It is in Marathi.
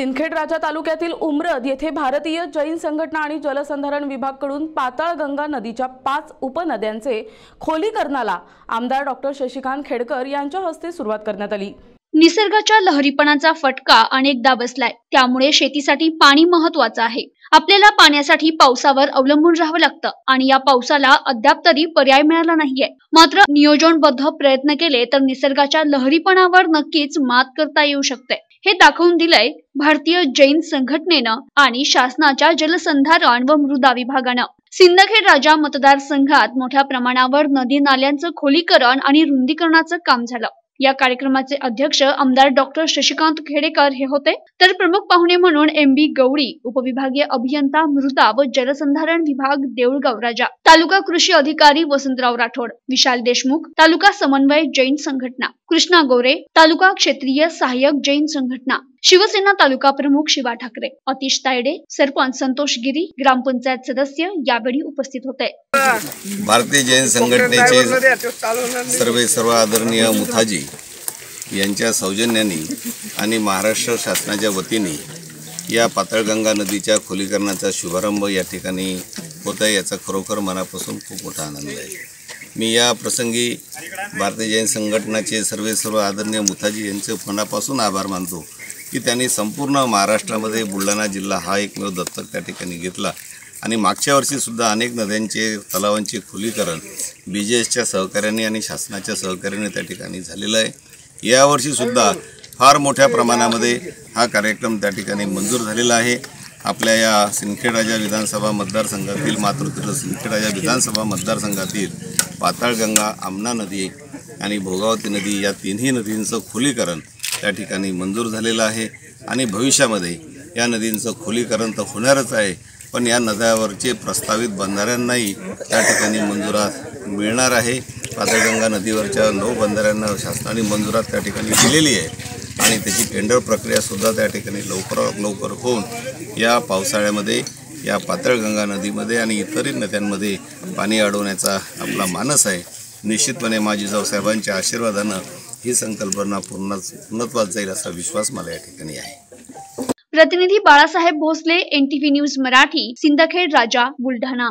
सिंदखेड राजा तालुक्यातील उमरद येथे भारतीय जैन संघटना आणि जलसंधारण विभागकडून पाताळगंगा नदीच्या पाच उपनद्यांचे खोलीकरणाला आमदार डॉक्टर शशिकांत खेडकर यांच्या हस्ते सुरुवात करण्यात आली. निसर्गाच्या लहरीपणाचा फटका अनेकदा बसलाय. त्यामुळे शेतीसाठी पाणी महत्वाचं आहे. आपल्याला पाण्यासाठी पावसावर अवलंबून राहावं लागतं आणि या पावसाला अद्याप तरी पर्याय मिळाला नाहीये. मात्र नियोजनबद्ध प्रयत्न केले तर निसर्गाच्या लहरीपणावर नक्कीच मात करता येऊ शकते. हे दाखवून दिलंय भारतीय जैन संघटनेनं आणि शासनाच्या जलसंधारण व मृदा विभागानं. सिंदखेड राजा मतदारसंघात मोठ्या प्रमाणावर नदी नाल्यांचं खोलीकरण आणि रुंदीकरणाचं काम झालं. या कार्यक्रमाचे अध्यक्ष आमदार डॉक्टर शशिकांत खेडेकर हे होते. तर प्रमुख पाहुणे म्हणून एम बी गवळी उपविभागीय अभियंता मृदा व जलसंधारण विभाग देऊळगाव राजा. तालुका कृषी अधिकारी वसंतराव राठोड विशाल देशमुख तालुका समन्वय जैन संघटना. कृष्णा गोरे तालुका क्षेत्रीय सहाय्यक जैन संघटना शिवसेना तालुका प्रमुख शिवा ठाकरे अतिश तायडे सरपंच संतोष गिरी ग्रामपंचायत सदस्य यावेळी उपस्थित होते. भारतीय जैन संघटनेचे सर्वे सर्व आदरणीय मुथाजी यांच्या सौजन्याने आणि महाराष्ट्र शासनाच्या वतीने या पातळगंगा नदीच्या खोलीकरणाचा शुभारंभ या ठिकाणी होत आहे याचा खरोखर मनापासून खूप मोठा आनंद आहे. मी या प्रसंगी भारतीय जैन संघटनाचे सर्वे सर्व आदरणीय मुथाजी यांचे मनापासून आभार मानतो की त्यांनी संपूर्ण महाराष्ट्रामध्ये बुलढाणा जिल्हा हा एकमेव दत्तक त्या ठिकाणी घेतला. आणि मागच्या वर्षीसुद्धा अनेक नद्यांचे तलावांचे खुलीकरण बी जे एसच्या सहकार्याने आणि शासनाच्या सहकार्याने त्या ठिकाणी झालेलं आहे. यावर्षीसुद्धा फार मोठ्या प्रमाणामध्ये हा कार्यक्रम त्या ठिकाणी मंजूर झालेला आहे. आपल्या या सिंदखेडराजा विधानसभा मतदारसंघातील मातृतीर्थ सिंदखेडराजा विधानसभा मतदारसंघातील पाताळगंगा आमना नदी आणि भोगावती नदी या तिन्ही नदींचं खोलीकरण त्या ठिकाणी मंजूर झालेलं आहे. आणि भविष्यामध्ये या नदींचं खोलीकरण तर होणारच आहे पण या नद्यावरचे प्रस्तावित बंधाऱ्यांनाही त्या ठिकाणी मंजुरात मिळणार आहे. पाताळगंगा नदीवरच्या नऊ बंधाऱ्यांना शासनाने मंजुरात त्या ठिकाणी दिलेली आहे. आणि त्याची टेंडर प्रक्रियासुद्धा त्या ठिकाणी लवकरात लवकर होऊन या पावसाळ्यामध्ये या पातळगंगा नदीमध्ये आणि इतरही नद्यांमध्ये पाणी अडवण्याचा आपला मानस आहे. निश्चितपणे माजी साहेबांच्या आशीर्वादानं ही संकल्पना पूर्ण पूर्णत्वात जाईल असा विश्वास मला या ठिकाणी आहे. प्रतिनिधी बाळासाहेब भोसले एनटीव्ही न्यूज मराठी सिंदखेड राजा बुलढाणा.